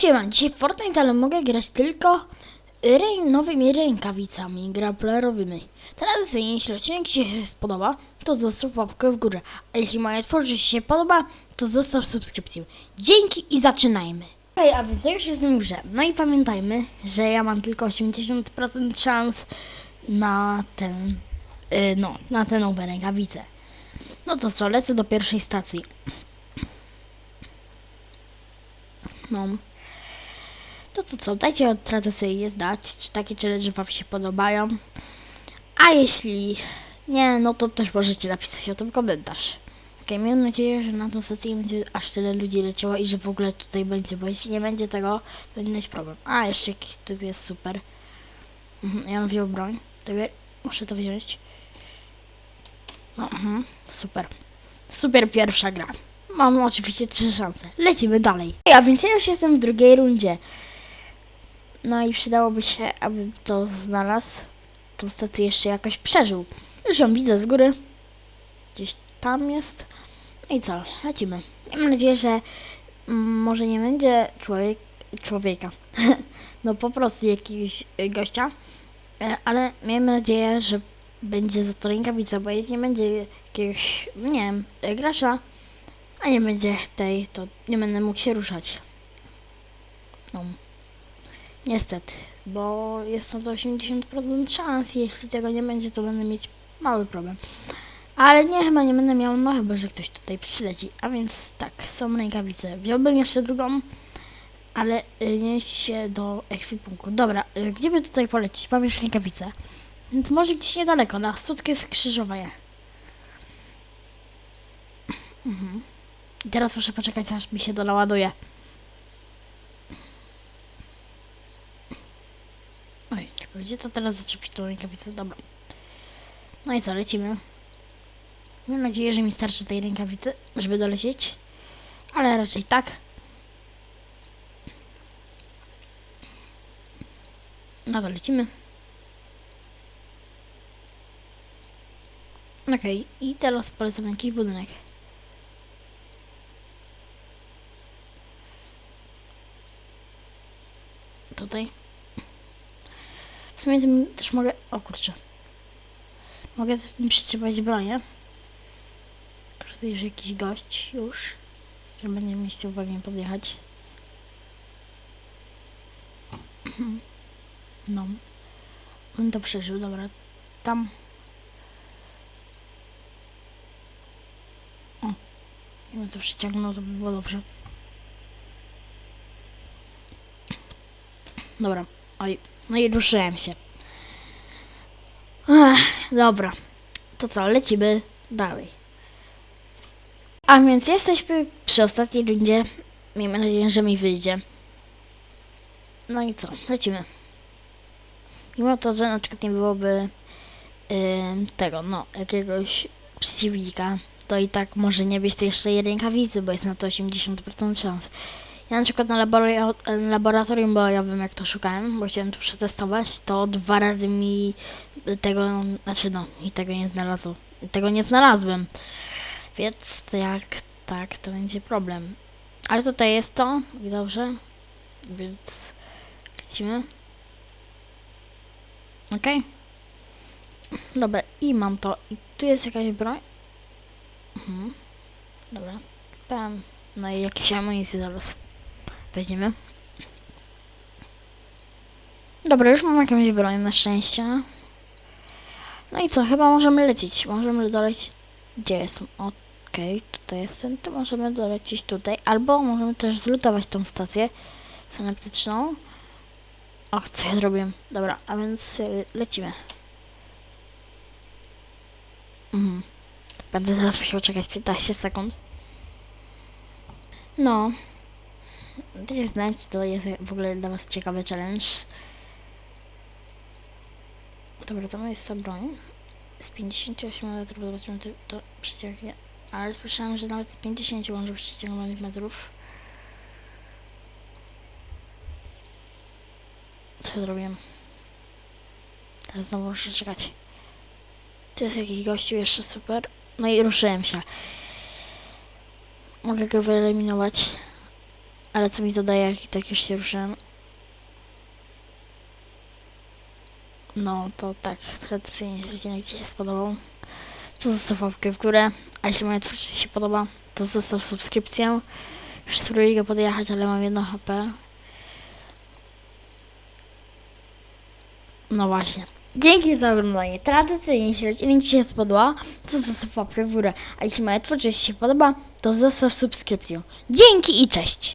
Siema, dzisiaj Fortnite, ale mogę grać tylko nowymi rękawicami grapplerowymi. Teraz jeśli odcinek Ci się spodoba, to zostaw łapkę w górę. A jeśli moja twórczość się podoba, to zostaw subskrypcję. Dzięki i zaczynajmy. Hej, a więc ja już jestem w grze. No i pamiętajmy, że ja mam tylko 80% szans na ten, yy, no, na te nowe rękawice. No to co, lecę do pierwszej stacji. No. To to co, dajcie tradycyjnie znać, czy takie challenge wam się podobają. A jeśli nie, no to też możecie napisać o tym komentarz. Okej, mam nadzieję, że na tą stację będzie aż tyle ludzi leciało i że w ogóle tutaj będzie, bo jeśli nie będzie tego, to będzie mieć problem. A, jeszcze jakiś typ jest super. Mhm, ja mam wziął broń. Muszę to wziąć. No, mhm, super. Super pierwsza gra. Mam oczywiście trzy szanse. Lecimy dalej. A więc ja już jestem w drugiej rundzie. No i przydałoby się, aby to znalazł. Tą stację jeszcze jakoś przeżył. Już ją widzę z góry. Gdzieś tam jest. No i co? Lecimy. Mam nadzieję, że może nie będzie człowiek, człowieka. no po prostu jakiegoś y, gościa. E, Ale miejmy nadzieję, że będzie za to rękawica, bo jeśli nie będzie jakiegoś, nie wiem, y, gracza, a nie będzie tej, to nie będę mógł się ruszać. No. Niestety, bo jest na to 80% szans. Jeśli tego nie będzie, to będę mieć mały problem. Ale nie, chyba nie będę miał, no chyba, że ktoś tutaj przyleci. A więc tak, są rękawice. Wziąłbym jeszcze drugą, ale y, nieść się do ekwipunku. Dobra, y, gdzie by tutaj polecić? Mam już rękawice. Więc może gdzieś niedaleko, na studkę skrzyżowanie. Mhm. Teraz muszę poczekać, aż mi się to naładuje. Oj, tylko gdzie to teraz zaczepić tą rękawicę? Dobra. No i co, lecimy. Mam nadzieję, że mi starczy tej rękawicy, żeby dolecieć. Ale raczej tak. No to lecimy. Okej, i teraz polecam jakiś budynek. Tutaj. W sumie tym też mogę... O kurczę. Mogę tym przyczepiać bronię. Kosztuje, że jakiś gość już. Że będzie mi chciał uwagę podjechać. No. On to przeżył, dobra. Tam. O. Jakbym to przyciągnął, to by było dobrze. Dobra. Oj. No i ruszyłem się. Ech, dobra. To co, lecimy dalej. A więc jesteśmy przy ostatniej rundzie. Miejmy nadzieję, że mi wyjdzie. No i co, lecimy. Mimo to, że na przykład nie byłoby ym, tego, no, jakiegoś przeciwnika, to i tak może nie być jeszcze jej rękawicy, bo jest na to 80% szans. Ja na przykład na labora- laboratorium bojowym, jak to szukałem, bo chciałem to przetestować, to dwa razy mi tego, znaczy no, i tego nie znalazło. Tego nie znalazłem. Więc jak tak, to będzie problem. Ale tutaj jest to, i dobrze, więc lecimy. Okej. Dobra, i mam to. I tu jest jakaś broń. Mhm. Dobra. Pam. No i jakieś amunicje zaraz weźmiemy. Dobra, już mam jakąś broń na szczęście. No i co, chyba możemy lecieć. Możemy dolecieć. Gdzie jestem? Okej, tutaj jestem. To możemy dolecieć tutaj. Albo możemy też zlutować tą stację synaptyczną. Och, co ja zrobiłem? Dobra, a więc y, lecimy. Mhm. Będę zaraz musiał czekać 15 sekund. No. Dajcie znać, to jest w ogóle dla was ciekawy challenge. Dobra, to jest ta broń. Z 58 metrów zobaczymy to, to przyciągnie. Ale słyszałem, że nawet z 50 może przyciągnąć metrów. Co zrobiłem? Teraz znowu muszę czekać. Tu jest jakiś gościu jeszcze super. No i ruszyłem się. Mogę go wyeliminować. Ale co mi to daje, jak i tak już się ruszyłem? No, to tak, tradycyjnie, jeśli odcinek Ci się spodobał, to zostaw łapkę w górę, a jeśli moja twórczość się podoba, to zostaw subskrypcję. Już spróbuję go podjechać, ale mam jedno HP. No właśnie. Dzięki za oglądanie. Tradycyjnie, jeśli odcinek Ci się spodobał, to zostaw łapkę w górę, a jeśli moja twórczość się podoba, to zostaw subskrypcję. Dzięki i cześć!